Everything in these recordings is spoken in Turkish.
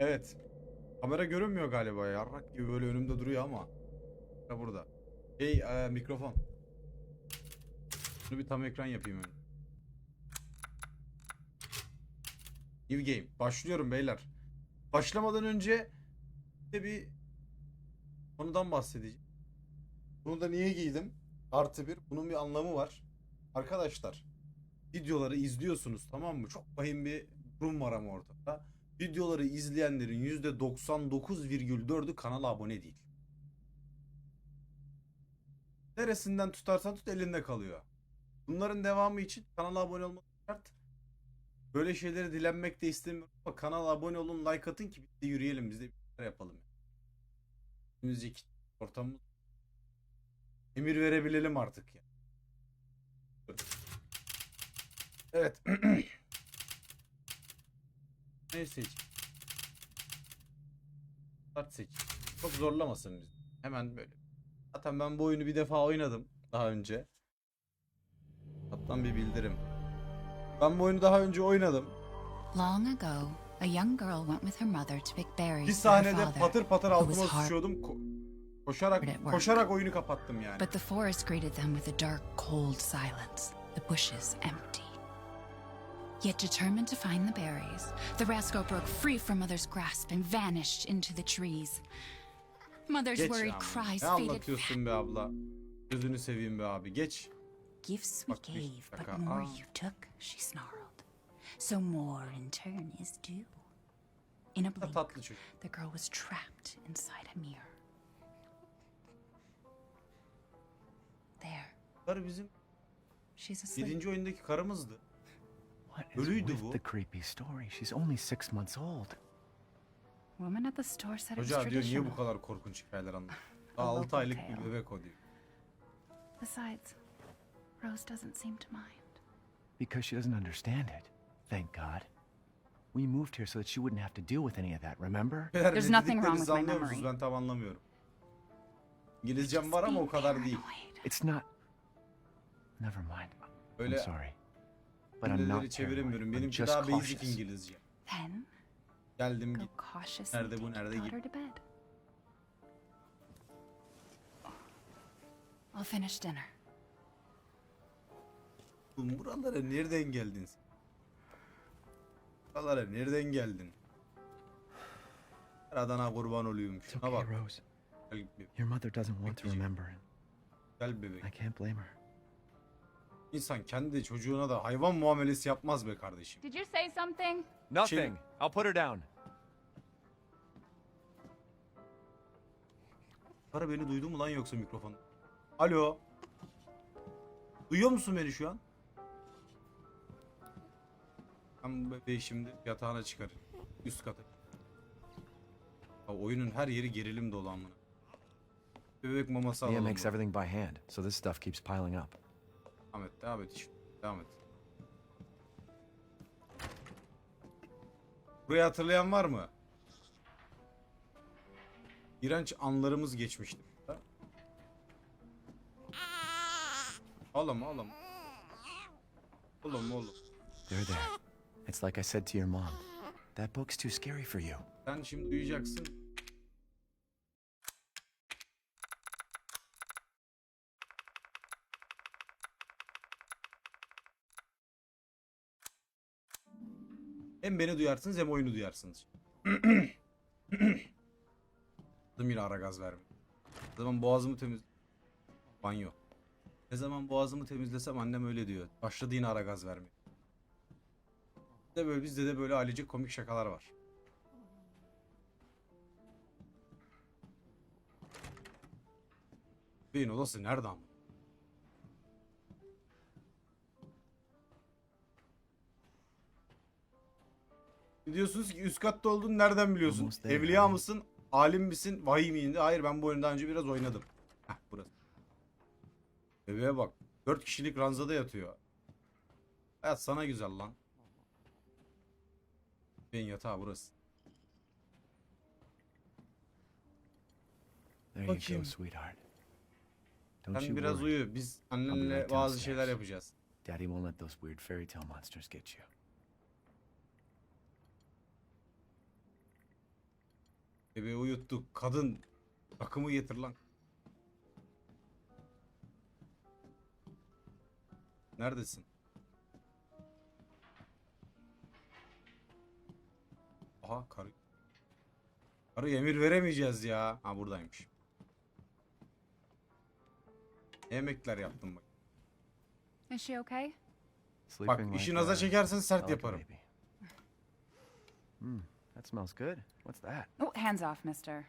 Evet. Kamera görünmüyor galiba ya. Yarrak gibi böyle önümde duruyor ama. Ha burada. Hey e, mikrofon. Şunu bir tam ekran yapayım önce. New game. Başlıyorum beyler. Başlamadan önce de bir konudan bahsedeceğim. Bunu da niye giydim? Artı bir. Bunun bir anlamı var. Arkadaşlar videoları izliyorsunuz tamam mı? Çok vahim bir durum var ama ortada. Videoları izleyenlerin %99,4'ü kanala abone değil. Neresinden tutarsan tut elinde kalıyor. Bunların devamı için kanala abone olmak şart. Böyle şeyleri dilenmek de istemiyorum ama kanala abone olun, like atın ki biz de yürüyelim, biz de bir şeyler yapalım. Müzik ortamımız emir verebilelim artık ya. Evet. ne seç? Start seç. Çok zorlamasın bizi. Hemen böyle. Zaten ben bu oyunu bir defa oynadım daha önce. Kaptan bir bildirim. Ben bu oyunu daha önce oynadım. Long ago, a young girl went with her mother to pick berries Bir sahnede patır patır altıma sıçıyordum. Ko- koşarak koşarak oyunu kapattım yani. But the forest greeted them with a dark, cold silence, the bushes empty. Yet determined to find the berries, the rascal broke free from Mother's grasp and vanished into the trees. Mother's Geç worried ya. cries Ne faded anlatıyorsun be abla? Gözünü seveyim be abi. Geç. Gifts we Bak bir gave, but dakika, more aa. you took, she snarled. So more in turn is due. In a blink, tatlı çocuk. the girl was trapped inside a mirror. There, Karı bizim she's asleep. 7. oyundaki karımızdı. What is Ölüydü with bu. the creepy story? She's only six months old. Woman at the store said Hoca diyor niye bu kadar korkunç hikayeler anlatıyor? A Daha 6 local aylık bir bebek o diyor. Besides, Rose doesn't seem to mind. Because she doesn't understand it. Thank God. We moved here so that she wouldn't have to deal with any of that, remember? There's nothing wrong with my memory. Ben tam anlamıyorum. İngilizcem var ama o kadar değil. It's not. Never mind. Böyle I'm sorry. But I'm cümleleri not paranoid. çeviremiyorum. I'm Benimki just daha basic cautious. İngilizce. Then Geldim go git. cautiously Nerede bu, take nerede your git? daughter to bed. I'll finish dinner. Oğlum Buralara nereden geldin sen? Buralara nereden geldin? Adana kurban oluyorum. It's Şuna okay, bak. Rose. Gel, be- Your mother doesn't want to remember, and gel bebek. I can't blame her. İnsan kendi çocuğuna da hayvan muamelesi yapmaz be kardeşim. Did you say something? Nothing. I'll put her down. Para beni duydu mu lan yoksa mikrofon? Alo. Duyuyor musun beni şu an? Ben bu bebeği şimdi yatağına çıkarırım. Üst kata. Ya oyunun her yeri gerilim dolu amına. Bebek maması Mia alalım. makes everything by hand, so this stuff keeps piling up. Devam et, devam et. Devam et. Burayı hatırlayan var mı? İğrenç anlarımız geçmişti. Oğlum oğlum. Oğlum oğlum. They're there. It's like I said to your mom. That book's too scary for you. Sen şimdi uyuyacaksın. Hem beni duyarsınız hem oyunu duyarsınız. Adım yine ara gaz verme. Ne zaman boğazımı temiz... Banyo. Ne zaman boğazımı temizlesem annem öyle diyor. Başladı yine ara gaz vermeye. De böyle bizde de böyle ailecek komik şakalar var. Beyin odası nerede ama? Diyorsunuz ki üst katta olduğunu nereden biliyorsun? Almost there, Evliya right? mısın? Alim misin? Vahiy miydi? Hayır ben bu oyunu daha önce biraz oynadım. Heh burası. Bebeğe bak. Dört kişilik ranzada yatıyor. Hayat sana güzel lan. Ben yatağı burası. There you Bakayım. go, sweetheart. Don't Sen you biraz worry. uyu. Biz annenle bazı şeyler yapacağız. Daddy won't let those weird fairy tale monsters get you. Bebeği uyuttuk. Kadın takımı getir lan. Neredesin? Aha karı. Karı emir veremeyeceğiz ya. Ha buradaymış. Ne Yemekler yaptım bak. Is she okay? Bak işi naza çekersen sert yaparım. Hmm, that smells good. What's that? Oh, hands off, mister.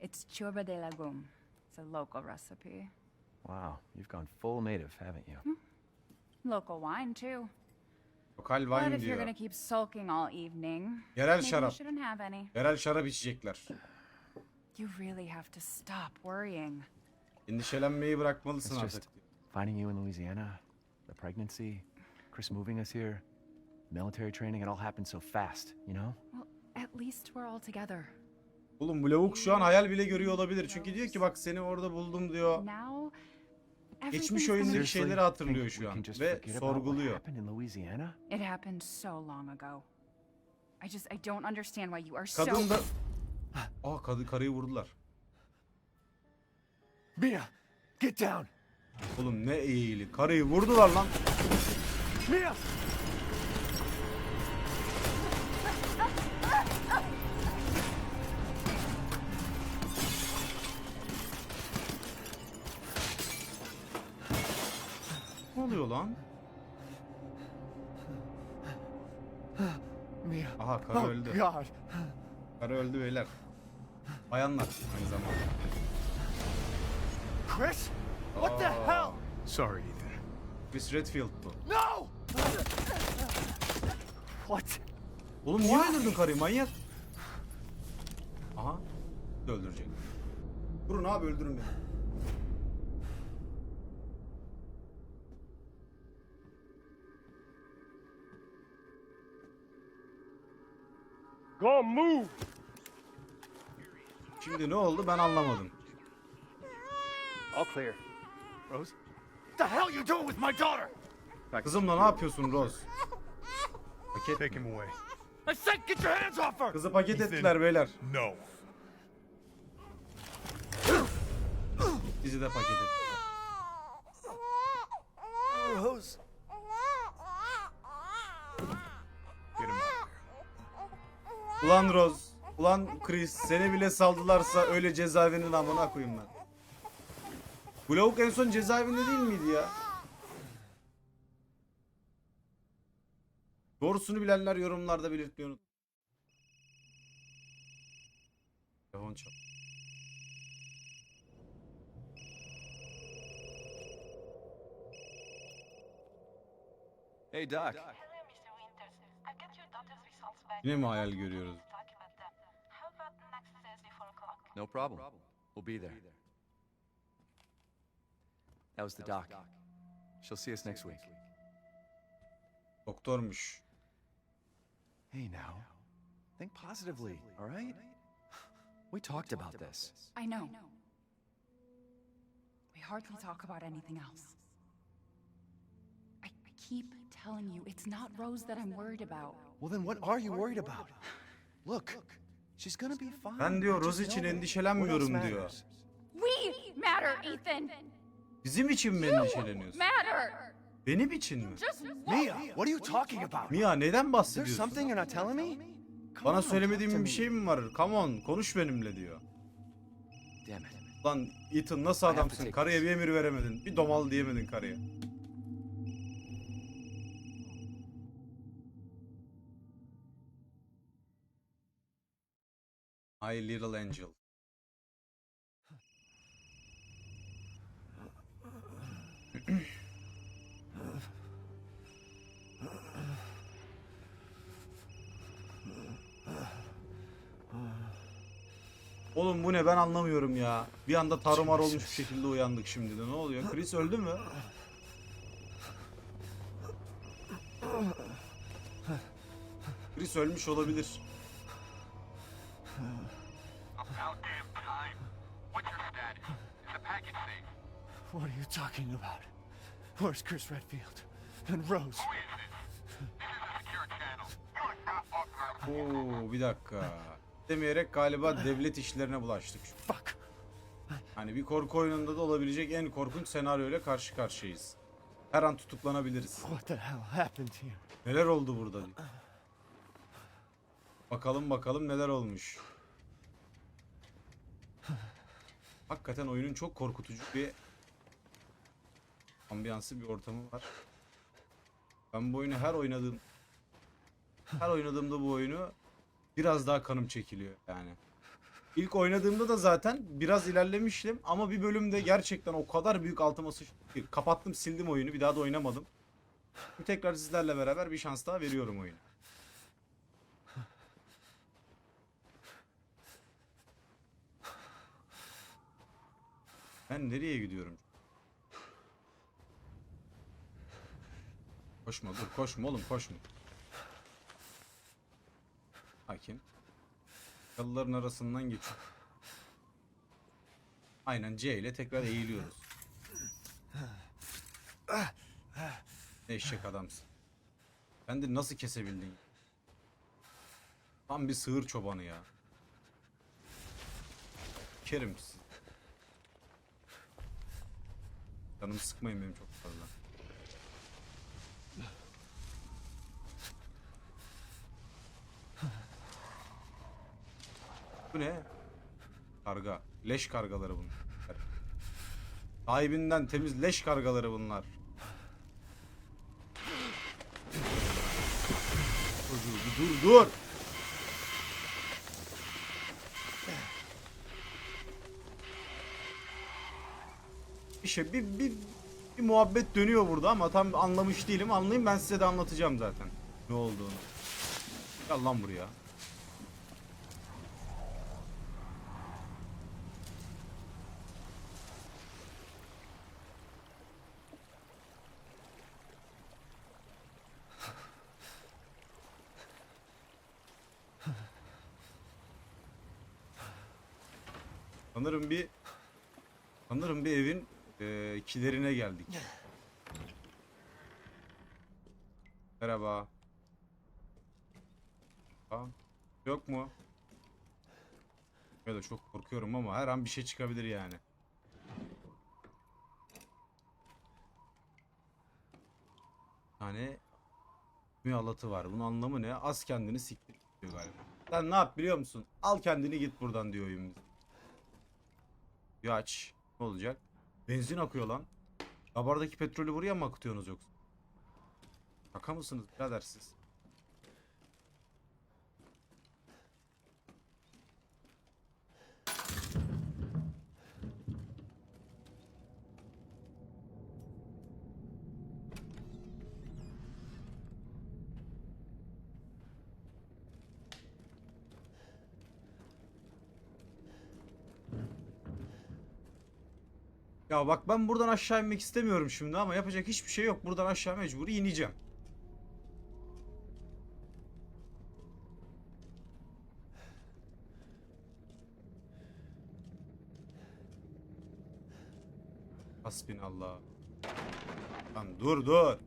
It's churba de lagum. It's a local recipe. Wow, you've gone full native, haven't you? Hmm. Local wine, too. Lokal But wine if you're diyor. gonna keep sulking all evening, Yerel maybe you şarap. shouldn't have any. Yerel şarap içecekler. You really have to stop worrying. Endişelenmeyi bırakmalısın It's artık. just finding you in Louisiana, the pregnancy, Chris moving us here, military training, it all happened so fast, you know? Well, at least we're all together. Oğlum bu lavuk şu an hayal bile görüyor olabilir. Çünkü diyor ki bak seni orada buldum diyor. Now, Geçmiş oyundaki şeyleri hatırlıyor şu an can just ve sorguluyor. happened in Louisiana? It happened so long ago. I just, I don't understand why you are Kadın da... Aa kadı, karıyı vurdular. Mia, get down! Oğlum ne eğili. Karıyı vurdular lan. Mia! Oluyor lan? Mia. Aha karı oh, öldü. God. Karı öldü beyler. Bayanlar aynı zamanda. Chris? What the hell? Sorry, Ethan. Chris Redfield bu. No! What? Oğlum niye öldürdün karıyı manyak? Aha. Öldürecek. Durun abi öldürün beni. Go move! Şimdi ne oldu ben anlamadım. All clear. Rose? What the hell you doing with my daughter? Kızımla ne yapıyorsun Rose? Paket Take him away. I said get your hands off her! Kızı paket ettiler beyler. No. Bizi de paket ettiler. Rose? Ulan Rose. Ulan Chris seni bile saldılarsa öyle cezaevinin amına koyayım ben. Bu en son cezaevinde değil miydi ya? Doğrusunu bilenler yorumlarda belirtmeyi unutmayın. Telefon çal. Hey, Doc. Hello, Mr. Yine mi hayal görüyoruz? Document them. How about next Thursday, 4 o'clock? No problem. We'll be there. That was the doc. She'll see us next week. Doktormuş. Hey, now. Think positively, all right? We talked about this. I know. We hardly talk about anything else. I, I keep telling you, it's not Rose that I'm worried about. Well, then what are you worried about? Look, she's gonna be fine. Ben diyor Rose için endişelenmiyorum diyor. We matter, Ethan! Bizim için mi endişeleniyorsun? Matter! Benim için mi? Mia, what are you talking about? Mia neden There's bahsediyorsun? something you're not telling me? Bana to bir şey mi var? Come on konuş benimle diyor. Damn it. Lan Ethan nasıl adamsın? Karıya bir emir veremedin. Bir domal diyemedin karıya. My little angel. Oğlum bu ne ben anlamıyorum ya. Bir anda tarumar olmuş bir şekilde uyandık şimdi de. Ne oluyor? Chris öldü mü? Chris ölmüş olabilir. About damn time. What's your status? Is the package safe? What are you talking about? Where's Chris Redfield? And Rose? Who is this? This is a secure channel. You are not authorized. Oo bir dakika. demeyerek galiba devlet işlerine bulaştık. Fuck. Hani bir korku oyununda da olabilecek en korkunç senaryoyla karşı karşıyayız. Her an tutuklanabiliriz. What the hell happened here? Neler oldu burada. Bakalım bakalım neler olmuş. Hakikaten oyunun çok korkutucu bir ambiyansı bir ortamı var. Ben bu oyunu her oynadığım her oynadığımda bu oyunu biraz daha kanım çekiliyor yani. İlk oynadığımda da zaten biraz ilerlemiştim ama bir bölümde gerçekten o kadar büyük altıma sıçtı kapattım sildim oyunu bir daha da oynamadım. Tekrar sizlerle beraber bir şans daha veriyorum oyuna. Ben nereye gidiyorum? Koşma dur koşma oğlum koşma. Hakim. Yalıların arasından geçiyor. Aynen C ile tekrar eğiliyoruz. Ne eşek adamsın. Ben de nasıl kesebildin? Tam bir sığır çobanı ya. Kerim Canımı sıkmayın benim çok fazla. Bu ne? Karga. Leş kargaları bunlar. Sahibinden temiz leş kargaları bunlar. Çocuğu dur dur. Bir şey bir, bir, bir muhabbet dönüyor burada ama tam anlamış değilim. Anlayayım ben size de anlatacağım zaten ne olduğunu. Gel lan buraya. Sanırım bir sanırım bir evin e, kilerine geldik. Merhaba. Ha, yok mu? Da çok korkuyorum ama her an bir şey çıkabilir yani. Yani bir alatı var. Bunun anlamı ne? Az kendini siktir diyor galiba. Sen ne yap biliyor musun? Al kendini git buradan diyor oyun. Bir aç. Ne olacak? Benzin akıyor lan. Labardaki petrolü buraya mı akıtıyorsunuz yoksa? Şaka mısınız birader siz? Ya bak ben buradan aşağı inmek istemiyorum şimdi ama yapacak hiçbir şey yok. Buradan aşağı mecburi ineceğim. Hasbinallah. Lan dur dur.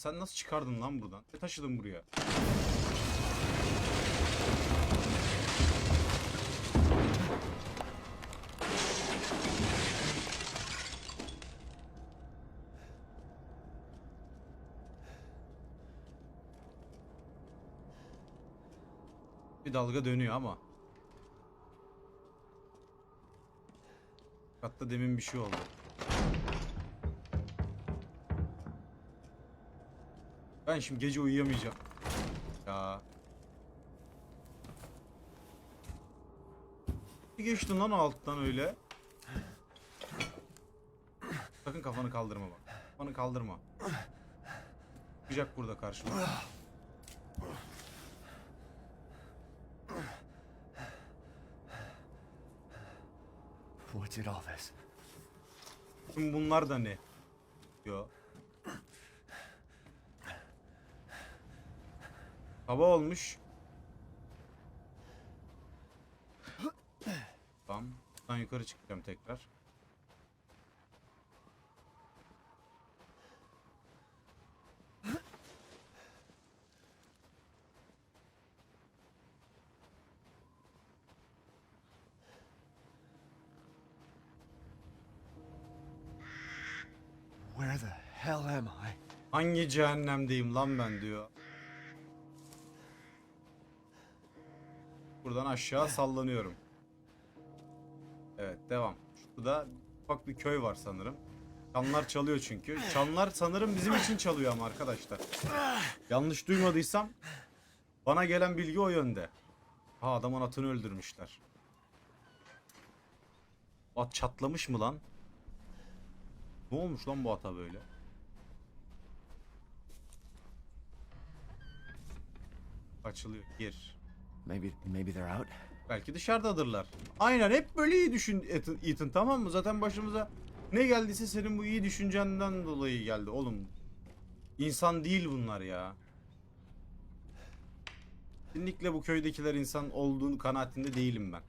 Sen nasıl çıkardın lan buradan? Ne taşıdın buraya? Bir dalga dönüyor ama. Hatta demin bir şey oldu. Ben şimdi gece uyuyamayacağım. Ya. Bir geçtin lan alttan öyle. Sakın kafanı kaldırma bak. Kafanı kaldırma. Çıkacak burada karşıma. What's it all this? Tüm bunlar da ne? Yo. Hava olmuş. Tamam. Buradan yukarı çıkacağım tekrar. Where the hell am I? Hangi cehennemdeyim lan ben diyor. Aşağı sallanıyorum. Evet devam. Şurada ufak bir köy var sanırım. Çanlar çalıyor çünkü. Çanlar sanırım bizim için çalıyor ama arkadaşlar. Yanlış duymadıysam bana gelen bilgi o yönde. Ha adamın atını öldürmüşler. At çatlamış mı lan? Ne olmuş lan bu ata böyle? Açılıyor. Gir. Maybe, maybe they're out. Belki dışarıdadırlar. Aynen hep böyle iyi düşün Ethan, tamam mı? Zaten başımıza ne geldiyse senin bu iyi düşüncenden dolayı geldi oğlum. İnsan değil bunlar ya. Kesinlikle bu köydekiler insan olduğunu kanaatinde değilim ben.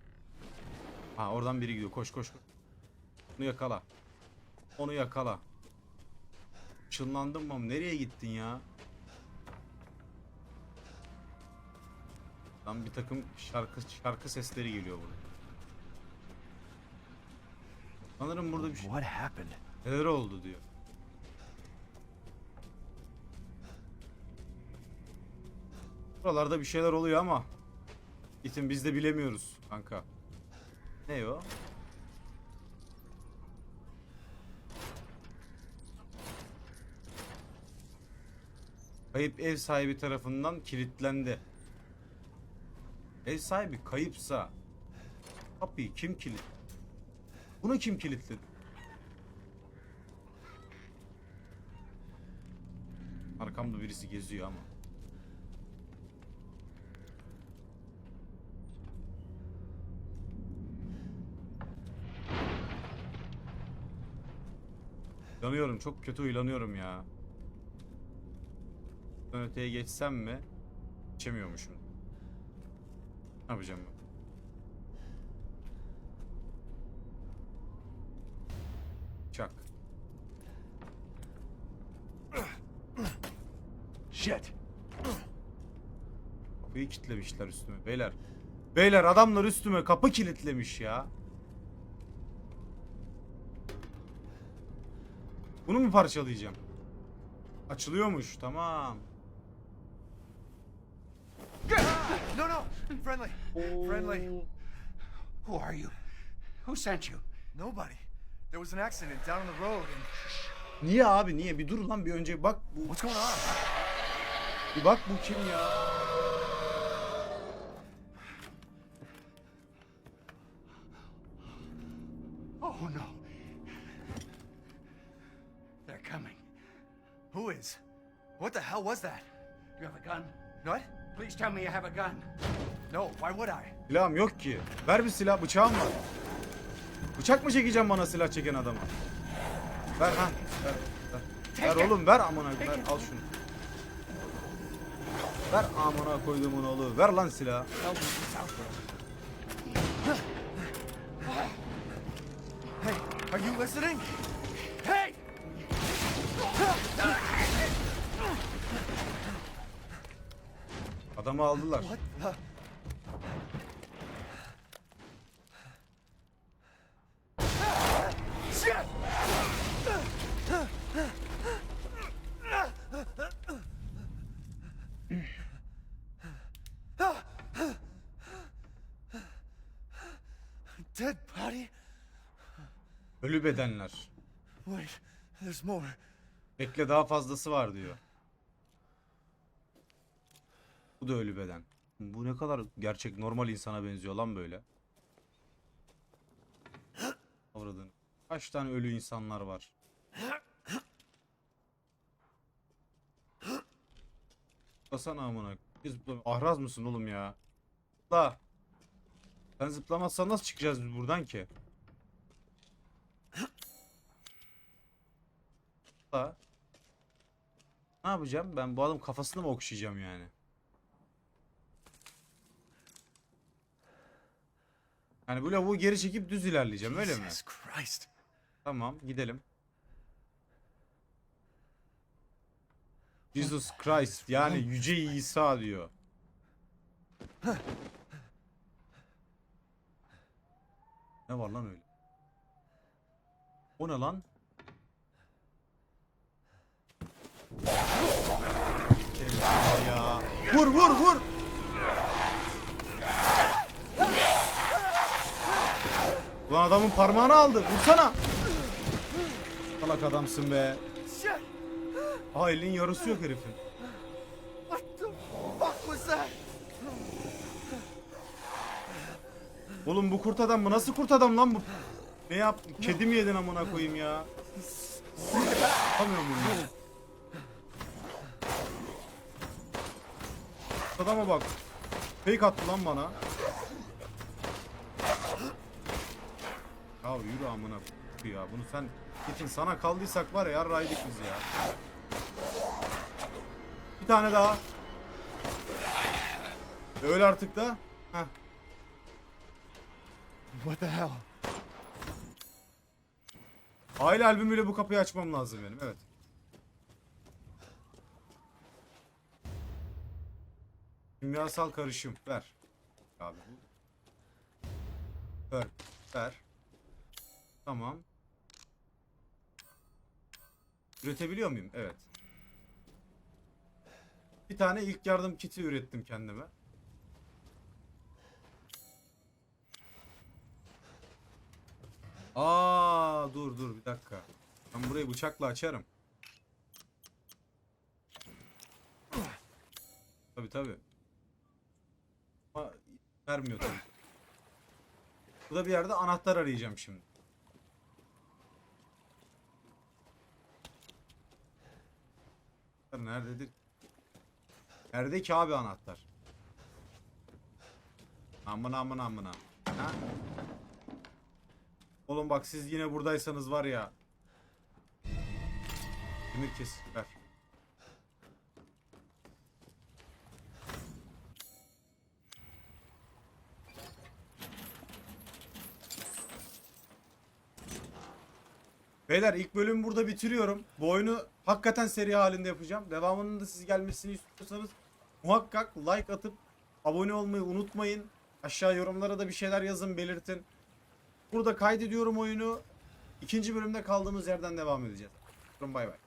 Ha oradan biri gidiyor. Koş. koş. Onu yakala. Onu yakala. Çınlandın mı? Nereye gittin ya? Lan bir takım şarkı şarkı sesleri geliyor burada. Sanırım burada bir şey What happened? neler oldu diyor. Buralarda bir şeyler oluyor ama İtin biz de bilemiyoruz kanka. Ne o? Kayıp ev sahibi tarafından kilitlendi. Ev sahibi kayıpsa kapıyı kim kilit? Bunu kim kilitledi? Arkamda birisi geziyor ama. Yanıyorum çok kötü uylanıyorum ya. Öteye geçsem mi? Geçemiyormuşum. Ne yapacağım ben? Çak. Shit! Kapıyı kilitlemişler üstüme beyler. Beyler adamlar üstüme kapı kilitlemiş ya. Bunu mu parçalayacağım? Açılıyormuş tamam. No, no! Friendly! Friendly! Who are you? Who sent you? Nobody. There was an accident down on the road and. Niye abi niye? Bir dur lan bir önce bak bu What's going on? bir bak bu kim ya? Oh no. They're coming. Who is? What the hell was that? You have a gun? What? Please tell me you have a gun. No, why would I? Silahım yok ki. Ver bir silah bıçağım var. Bıçak mı çekeceğim bana silah çeken adama? Ver ha. Ver. Ver, ver oğlum ver amına ver al şunu. Ver amına koyduğumun oğlu. Ver lan there. Hey, are you listening? Hey! Adamı aldılar. Dead body? Ölü bedenler. Wait, there's more. Bekle daha fazlası var diyor. Bu da ölü beden. Bu ne kadar gerçek normal insana benziyor lan böyle. Avradın. Kaç tane ölü insanlar var. Zıplasana amına. Zıpla- Ahraz mısın oğlum ya? Zıpla. Sen zıplamazsan nasıl çıkacağız biz buradan ki? Zıpla. Ne yapacağım? Ben bu adam kafasını mı okşayacağım yani? Yani bu lavuğu geri çekip düz ilerleyeceğim öyle mi? Jesus Christ. Tamam gidelim. Jesus Christ yani Yüce İsa diyor. Ne var lan öyle? O ne lan? Ya. Vur vur vur. Ulan adamın parmağını aldı. Vursana. Salak adamsın be. Aa elin yarısı yok herifin. Oğlum bu kurt adam mı? Nasıl kurt adam lan bu? Ne yap? Kedi mi yedin amına koyayım ya? Yapamıyorum bunu. Adama bak. Fake attı lan bana. Ya yürü amına ya. Bunu sen gittin sana kaldıysak var ya yarraydık biz ya. Bir tane daha. Öyle artık da. Heh. What the hell? Aile albümüyle bu kapıyı açmam lazım benim. Evet. Kimyasal karışım. Ver. Abi bu. Ver. Ver. Tamam. Üretebiliyor muyum? Evet. Bir tane ilk yardım kiti ürettim kendime. Aa dur dur bir dakika. Ben burayı bıçakla açarım. Tabi tabi. Ama vermiyor tabi. Burada bir yerde anahtar arayacağım şimdi. Nerededir? Nerede ki abi anahtar? Amına amına amına. Ha? Oğlum bak siz yine buradaysanız var ya. Demir kes ver. Beyler ilk bölümü burada bitiriyorum. Bu oyunu hakikaten seri halinde yapacağım. Devamının da siz gelmesini istiyorsanız muhakkak like atıp abone olmayı unutmayın. Aşağı yorumlara da bir şeyler yazın belirtin. Burada kaydediyorum oyunu. İkinci bölümde kaldığımız yerden devam edeceğiz. Bay bay.